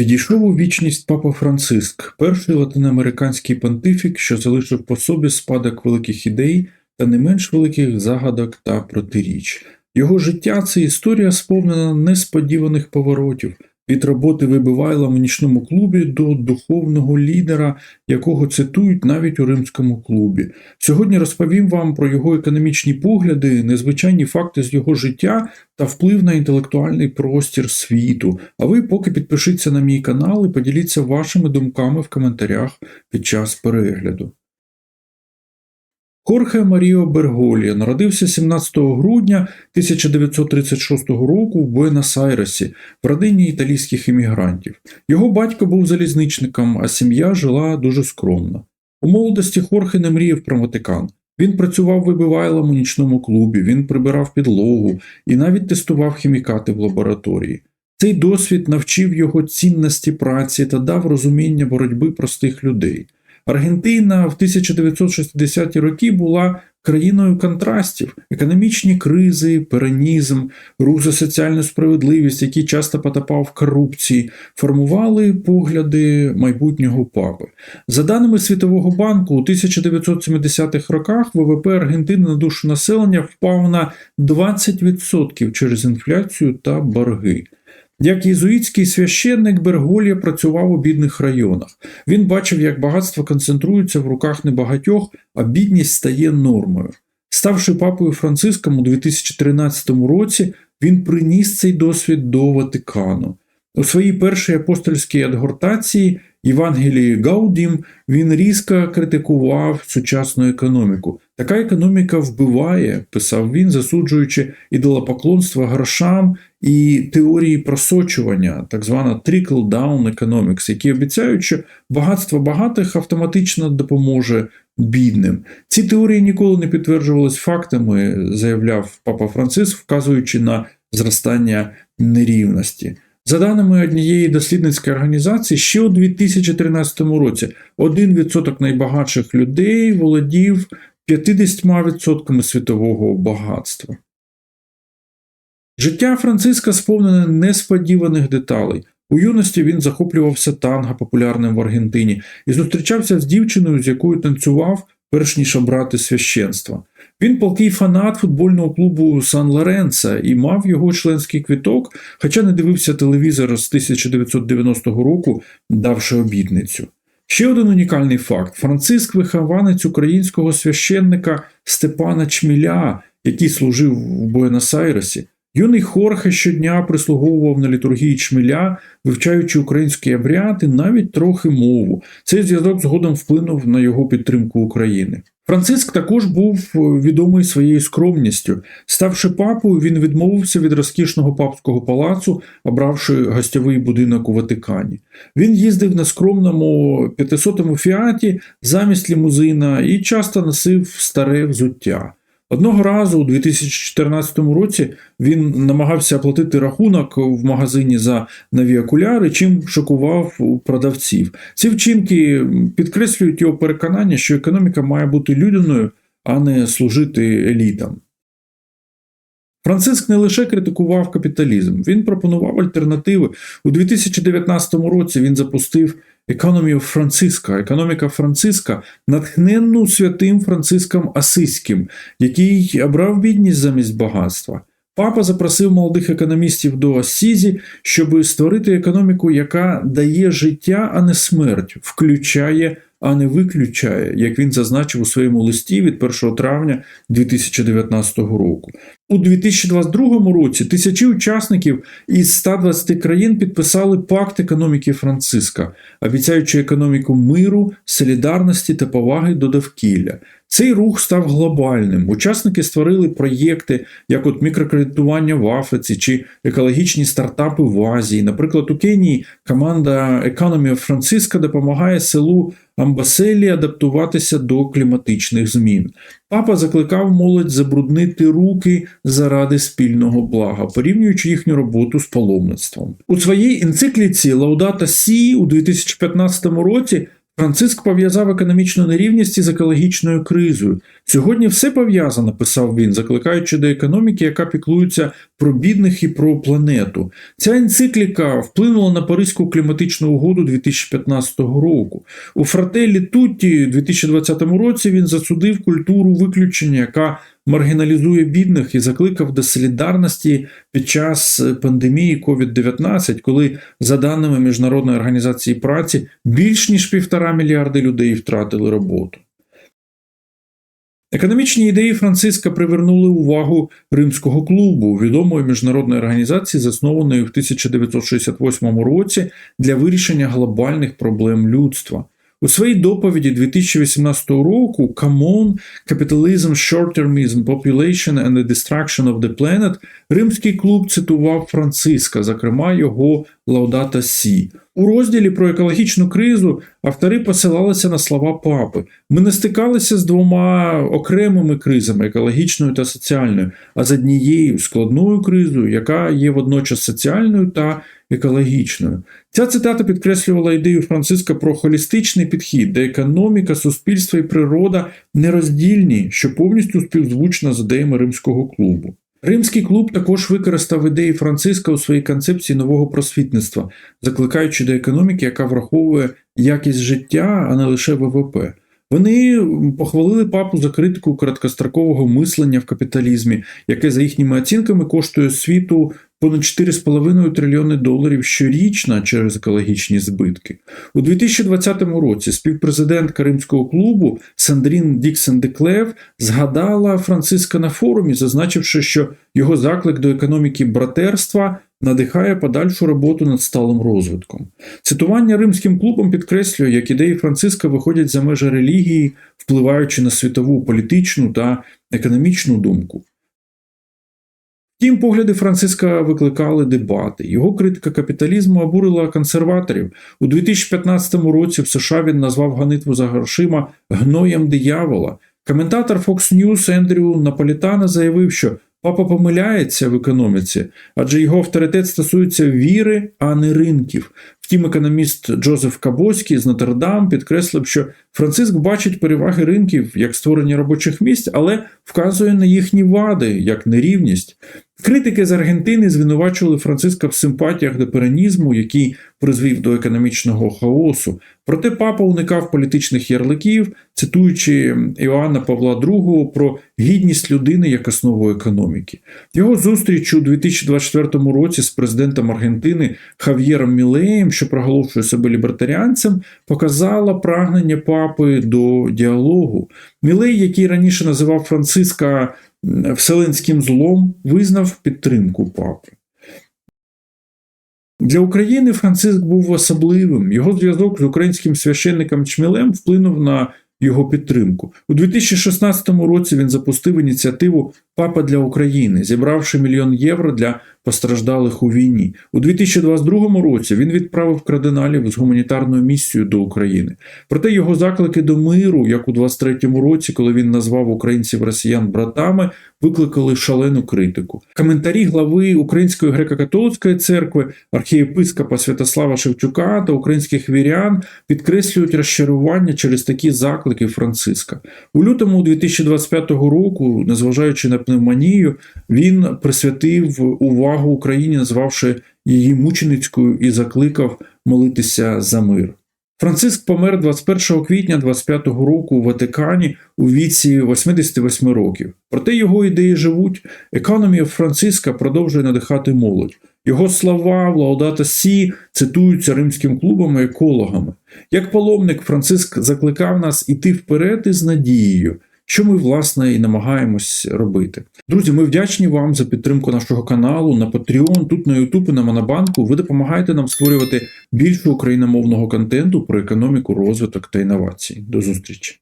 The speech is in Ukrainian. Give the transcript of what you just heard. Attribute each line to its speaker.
Speaker 1: Відійшов у вічність папа Франциск, перший латиноамериканський понтифік, що залишив по собі спадок великих ідей та не менш великих загадок та протиріч. Його життя це історія сповнена несподіваних поворотів від роботи вибивайла в нічному клубі до духовного лідера, якого цитують навіть у римському клубі. Сьогодні розповім вам про його економічні погляди, незвичайні факти з його життя та вплив на інтелектуальний простір світу. А ви поки підпишіться на мій канал і поділіться вашими думками в коментарях під час перегляду. Хорхе Маріо Берголі народився 17 грудня 1936 року в Буенос-Айресі в родині італійських іммігрантів. Його батько був залізничником, а сім'я жила дуже скромно. У молодості Хорхе не мріяв про Ватикан. Він працював вибивайлом у нічному клубі, він прибирав підлогу і навіть тестував хімікати в лабораторії. Цей досвід навчив його цінності праці та дав розуміння боротьби простих людей. Аргентина в 1960-ті роки була країною контрастів, економічні кризи, перенізм, рух за соціальну справедливість, який часто потопав в корупції, формували погляди майбутнього папи. За даними Світового банку, у 1970-х роках ВВП Аргентини на душу населення впав на 20% через інфляцію та борги. Як єзуїтський священник Берголія працював у бідних районах. Він бачив, як багатство концентрується в руках небагатьох, а бідність стає нормою. Ставши папою Франциском у 2013 році, він приніс цей досвід до Ватикану. У своїй першій апостольській адгортації Євангелії Гаудім він різко критикував сучасну економіку. Така економіка вбиває, писав він, засуджуючи ідолопоклонство грошам і теорії просочування, так звана trickle-down economics, які обіцяють, що багатство багатих автоматично допоможе бідним. Ці теорії ніколи не підтверджувались фактами, заявляв папа Франциск, вказуючи на зростання нерівності. За даними однієї дослідницької організації, ще у 2013 році 1% найбагатших людей володів 50% світового багатства. Життя Франциска сповнене несподіваних деталей. У юності він захоплювався танго популярним в Аргентині і зустрічався з дівчиною, з якою танцював, перш ніж обрати священство. Він палкий фанат футбольного клубу Сан Лоренца і мав його членський квіток, хоча не дивився телевізор з 1990 року, давши обідницю. Ще один унікальний факт: Франциск вихованець українського священника Степана Чміля, який служив у Буенос-Айресі. Юний Хорхе щодня прислуговував на літургії чмеля, вивчаючи український обряд і навіть трохи мову. Цей зв'язок згодом вплинув на його підтримку України. Франциск також був відомий своєю скромністю. Ставши папою, він відмовився від розкішного папського палацу, обравши гостьовий будинок у Ватикані. Він їздив на скромному 500-му фіаті замість лімузина і часто носив старе взуття. Одного разу у 2014 році він намагався оплатити рахунок в магазині за нові окуляри, чим шокував продавців. Ці вчинки підкреслюють його переконання, що економіка має бути людяною, а не служити елітам. Франциск не лише критикував капіталізм, він пропонував альтернативи. У 2019 році він запустив of Francisca, економіка Франциска, натхненну святим Франциском Асиським, який обрав бідність замість багатства. Папа запросив молодих економістів до Асізі, щоб створити економіку, яка дає життя, а не смерть, включає а не виключає, як він зазначив у своєму листі від 1 травня 2019 року. У 2022 році тисячі учасників із 120 країн підписали пакт економіки Франциска, обіцяючи економіку миру, солідарності та поваги до довкілля. Цей рух став глобальним. Учасники створили проєкти, як от мікрокредитування в Африці чи екологічні стартапи в Азії. Наприклад, у Кенії команда Economy of Francisco допомагає селу Амбаселі адаптуватися до кліматичних змін. Папа закликав молодь забруднити руки заради спільного блага, порівнюючи їхню роботу з паломництвом. У своїй енцикліці Лаудата Сі у 2015 році Франциск пов'язав економічну нерівність із екологічною кризою. Сьогодні все пов'язано, писав він, закликаючи до економіки, яка піклується про бідних і про планету. Ця енцикліка вплинула на Паризьку кліматичну угоду 2015 року. У Фрателі Тутті у 2020 році він засудив культуру виключення, яка маргіналізує бідних і закликав до солідарності під час пандемії COVID-19, коли, за даними Міжнародної організації праці, більш ніж півтора мільярди людей втратили роботу. Економічні ідеї Франциска привернули увагу римського клубу, відомої міжнародної організації, заснованої в 1968 році для вирішення глобальних проблем людства. У своїй доповіді 2018 року «Come on, Capitalism, Short-Termism, Population and the Destruction of the Planet» римський клуб цитував Франциска, зокрема його Лаудата Сі. У розділі про екологічну кризу автори посилалися на слова папи. Ми не стикалися з двома окремими кризами екологічною та соціальною, а з однією складною кризою, яка є водночас соціальною та екологічною. Ця цитата підкреслювала ідею Франциска про холістичний підхід, де економіка, суспільство і природа нероздільні, що повністю співзвучна з ідеями римського клубу. Римський клуб також використав ідеї Франциска у своїй концепції нового просвітництва, закликаючи до економіки, яка враховує якість життя, а не лише ВВП. Вони похвалили папу за критику краткострокового мислення в капіталізмі, яке, за їхніми оцінками, коштує світу понад 4,5 трильйони доларів щорічно через екологічні збитки. У 2020 році співпрезидентка Римського клубу Сандрін Діксен Деклев згадала Франциска на форумі, зазначивши, що його заклик до економіки братерства надихає подальшу роботу над сталим розвитком. Цитування римським клубом підкреслює, як ідеї Франциска виходять за межі релігії, впливаючи на світову політичну та економічну думку. Втім, погляди Франциска викликали дебати. Його критика капіталізму обурила консерваторів. У 2015 році в США він назвав ганитву за грошима гноєм диявола. Коментатор Fox News Ендрю Наполітана заявив, що папа помиляється в економіці, адже його авторитет стосується віри, а не ринків. Втім, економіст Джозеф Кабоський з Нотр-Дам підкреслив, що Франциск бачить переваги ринків як створення робочих місць, але вказує на їхні вади як нерівність. Критики з Аргентини звинувачували Франциска в симпатіях до перенізму, який призвів до економічного хаосу. Проте папа уникав політичних ярликів, цитуючи Іоанна Павла II про гідність людини як основу економіки. Його зустріч у 2024 році з президентом Аргентини Хав'єром Мілеєм, що проголошує себе лібертаріанцем, показала прагнення папи до діалогу. Мілей, який раніше називав Франциска вселенським злом, визнав підтримку папи. Для України Франциск був особливим. Його зв'язок з українським священником Чмілем вплинув на його підтримку. У 2016 році він запустив ініціативу Папа для України, зібравши мільйон євро для постраждалих у війні. У 2022 році він відправив кардиналів з гуманітарною місією до України. Проте його заклики до миру, як у 23-му році, коли він назвав українців росіян братами, викликали шалену критику. Коментарі глави Української греко-католицької церкви, архієпископа Святослава Шевчука та українських вірян підкреслюють розчарування через такі заклики Франциска. У лютому 2025 року, незважаючи на пневмонію, він присвятив увагу Україні, назвавши її мученицькою і закликав молитися за мир. Франциск помер 21 квітня 25-го року у Ватикані у віці 88 років. Проте його ідеї живуть. Економія Франциска продовжує надихати молодь. Його слова Лаудата Сі цитуються римським клубами екологами. Як паломник, Франциск закликав нас іти вперед із надією що ми, власне, і намагаємось робити. Друзі, ми вдячні вам за підтримку нашого каналу на Patreon, тут на YouTube на Монобанку. Ви допомагаєте нам створювати більше україномовного контенту про економіку, розвиток та інновації. До зустрічі!